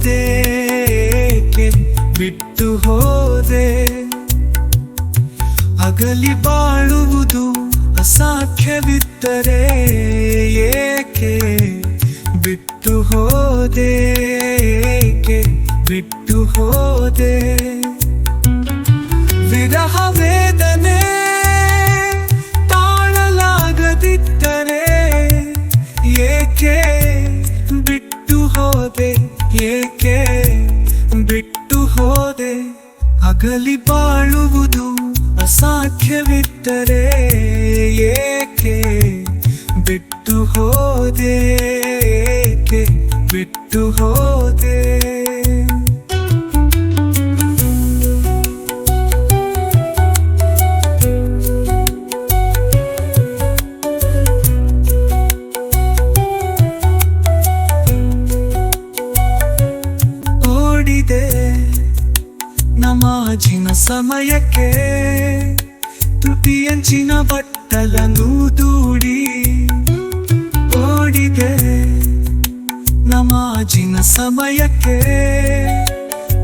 ಹೋದೆ ಬಿಟ್ಟು ಹೋದೆ. ಅಗಲಿ ಬಾಳುವುದು ಅಸಾಧ್ಯವಿದ್ದರೆ ಏಕೆ? ಬಿಟ್ಟು ಹೋದೆ ಬಿಟ್ಟು ಹೋದೆ. ವಿರಹ ವೇದನೆ ತಾಳಲಾಗದಿದ್ದರೆ ಏಕೆ? ಬಿಟ್ಟು ಹೋದೆ. ಏಕೆ ಬಿಟ್ಟು ಹೋದೆ? ಅಗಲಿ ಬಾಳುವುದು ಅಸಾಧ್ಯವಿದ್ದರೆ ಏಕೆ ಬಿಟ್ಟು ಹೋದೆ? ಏಕೆ ಬಿಟ್ಟು ಹೋದೆ? ನಮಾಜಿನ ಸಮಯಕ್ಕೆ ತುಟಿಯಂಚಿನ ಬಟ್ಟಲನ್ನು ದೂಡಿ ಓಡಿದೆ. ನಮಾಜಿನ ಸಮಯಕ್ಕೆ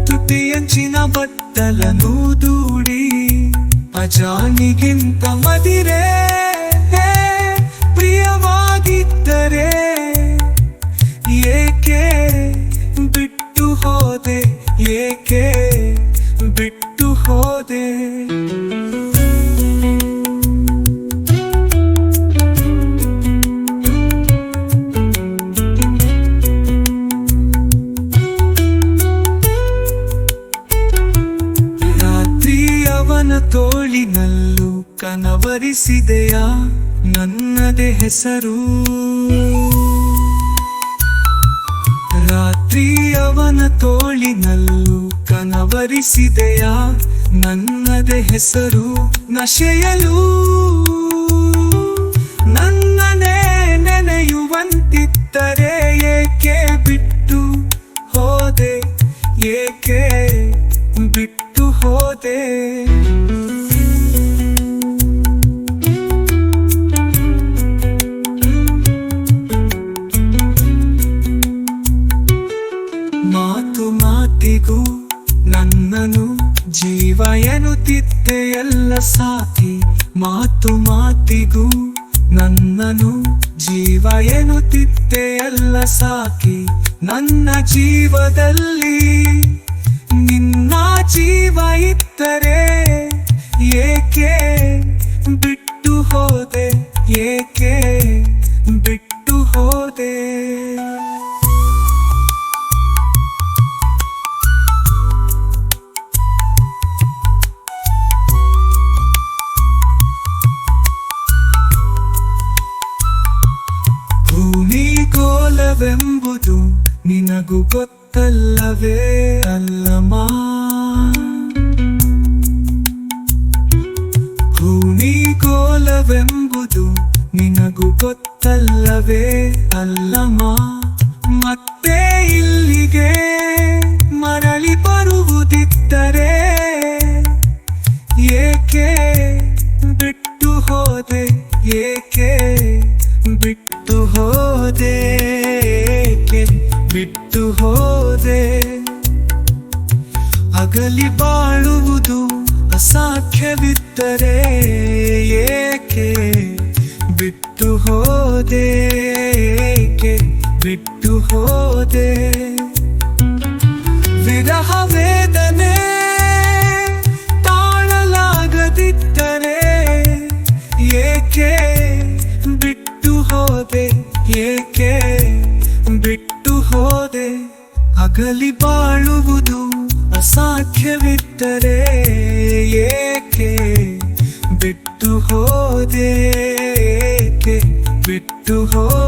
ತುಟಿಯಂಚಿನ ಬಟ್ಟಲನ್ನು ದೂಡಿ ಅಜಾನಿಗಿಂತ ಮದಿರೆ. ಪ್ರಿಯವಾಗಿದ್ದರೆ ಏಕೆ ಬಿಟ್ಟು ಹೋದೆ? ಏಕೆ ರಾತ್ರಿ ಅವನ ತೋಳಿನಲ್ಲೂ ಕನವರಿಸಿದೆಯಾ ನನ್ನದೇ ಹೆಸರು. ರಾತ್ರಿ ಅವನ ತೋಳಿನಲ್ಲೂ ಕನವರಿಸಿದೆಯಾ ನನ್ನದೇ ಹೆಸರು ನಶೆಯಲು. ನನ್ನನೇ ನೆನೆಯುವಂತಿದ್ದರೆ ಏಕೆ ಬಿಟ್ಟು ಹೋದೆ? ಏಕೆ ಬಿಟ್ಟು ಹೋದೆ? ಮಾತು ಮಾತಿಗೂ ನನ್ನನು ಜೀವ ಎನ್ನುತ್ತಿದ್ದೆ ಎಲ್ಲ ಸಾಥಿ, ಮಾತು ಮಾತಿಗೂ. ನನ್ನನು ಜೀವ ಎನ್ನುತ್ತಿದ್ದೆ ಎಲ್ಲ ಸಾಕಿ ನನ್ನ ಜೀವದಲ್ಲಿ ನಿನ್ನ ಜೀವ ಇದ್ದರೆ ನಿನಗೂ ಗೊತ್ತಲ್ಲವೇ ಅಲ್ಲಮ್ಮ ಭೂಮಿಗೋಲವೆಂಬುದು ನಿನಗೂ ಗೊತ್ತಲ್ಲವೇ ಅಲ್ಲಮ್ಮ ಮತ್ತೆ ಇಲ್ಲಿಗೆ ಅಗಲಿ ಬಾಳುವುದು ಅಸಾಧ್ಯವಿದ್ದರೆ ಏಕೆ? ಬಿಟ್ಟು ಹೋದೆ ಏಕೆ? ಬಿಟ್ಟು ಹೋದೆ? ವಿರಹ ವೇದನೆ ತಾಳಲಾಗದಿದ್ದರೆ ಏಕೆ? ಬಿಟ್ಟು ಹೋದೆ ಏಕೆ? ಬಿಟ್ಟು ಹೋದೆ ಅಗಲಿ ಬಾಳುವುದು ಅಸಾಧ್ಯವಿದ್ದರೆ ಏಕೆ ಬಿಟ್ಟು ಹೋದೆ ಏಕೆ ಬಿಟ್ಟು ಹೋದೆ